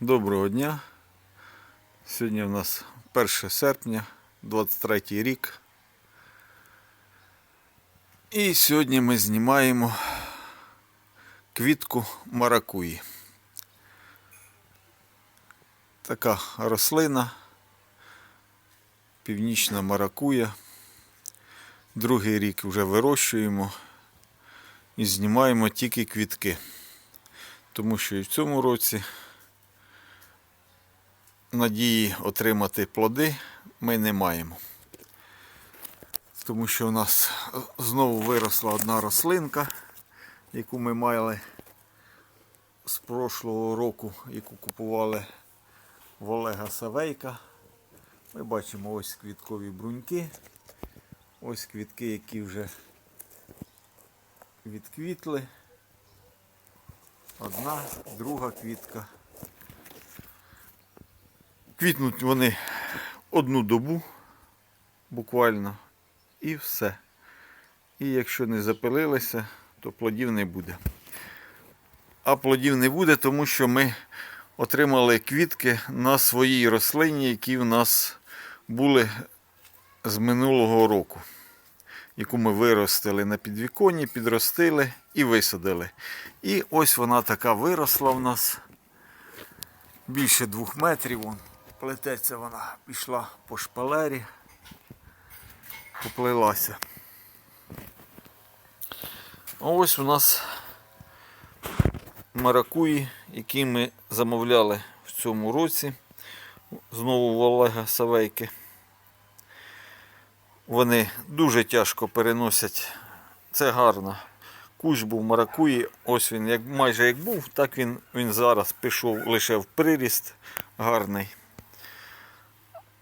Доброго дня. Сьогодні у нас 1 серпня, 23 рік. І сьогодні ми знімаємо квітку маракуї. Така рослина, північна маракуя. Другий рік вже вирощуємо і знімаємо тільки квітки. Тому що і в цьому році надії отримати плоди ми не маємо. Тому що у нас знову виросла одна рослинка, яку ми мали з прошлого року, яку купували в Олега Савейка. Ми бачимо ось квіткові бруньки. Ось квітки, які вже відквітли. Одна, друга квітка. Квітнуть вони одну добу буквально і все. І якщо не запилилися, то плодів не буде. А плодів не буде, тому що ми отримали квітки на своїй рослині, які в нас були з минулого року, яку ми виростили на підвіконні, підростили і висадили. І ось вона така виросла в нас більше двох метрів. Плететься вона пішла по шпалері, поплилася. А ось у нас маракуї, які ми замовляли в цьому році. Знову в Олега Савейки. Вони дуже тяжко переносять. Це гарно. Кущ був маракуї, ось він як, майже як був, так він, він зараз пішов лише в приріст гарний.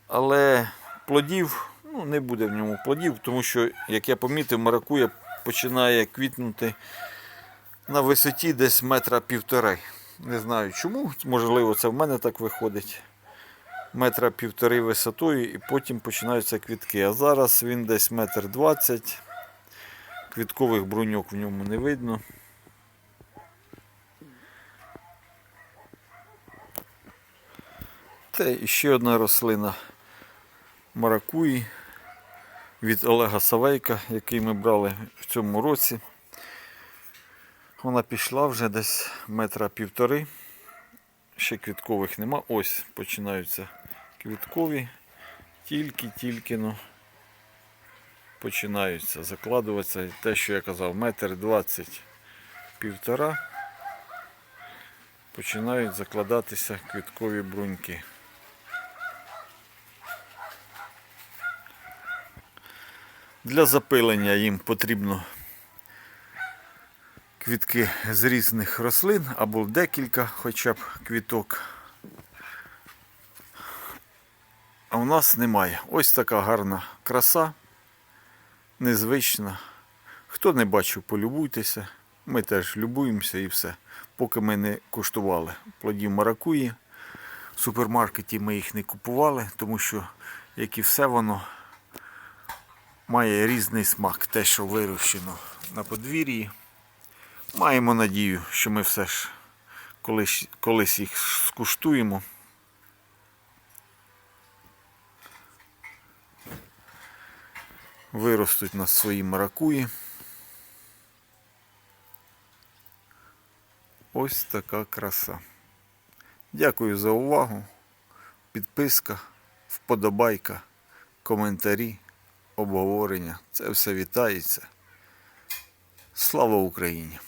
Але плодів ну, не буде в ньому плодів, тому що, як я помітив, маракуя починає квітнути на висоті десь метра півтори. Не знаю чому, можливо, це в мене так виходить. Метра півтори висотою і потім починаються квітки. А зараз він десь метр двадцять. Квіткових бруньок в ньому не видно. Та і ще одна рослина маракуї від Олега Савейка, який ми брали в цьому році. Вона пішла вже десь метра півтори. Ще квіткових нема. Ось починаються квіткові. Тільки-тільки ну, починаються закладуватися. Те, що я казав, метр двадцять півтора. Починають закладатися квіткові бруньки. Для запилення їм потрібно квітки з різних рослин або декілька хоча б квіток. А у нас немає. Ось така гарна краса, незвична. Хто не бачив, полюбуйтеся. Ми теж любуємося і все. Поки ми не куштували плодів маракуї. В супермаркеті ми їх не купували, тому що, як і все воно, має різний смак. Те, що вирощено на подвір'ї. Маємо надію, що ми все ж колись, колись їх скуштуємо. Виростуть на свої маракуї. Ось така краса. Дякую за увагу. Підписка, вподобайка, коментарі, обговорення. Це все вітається. Слава Україні!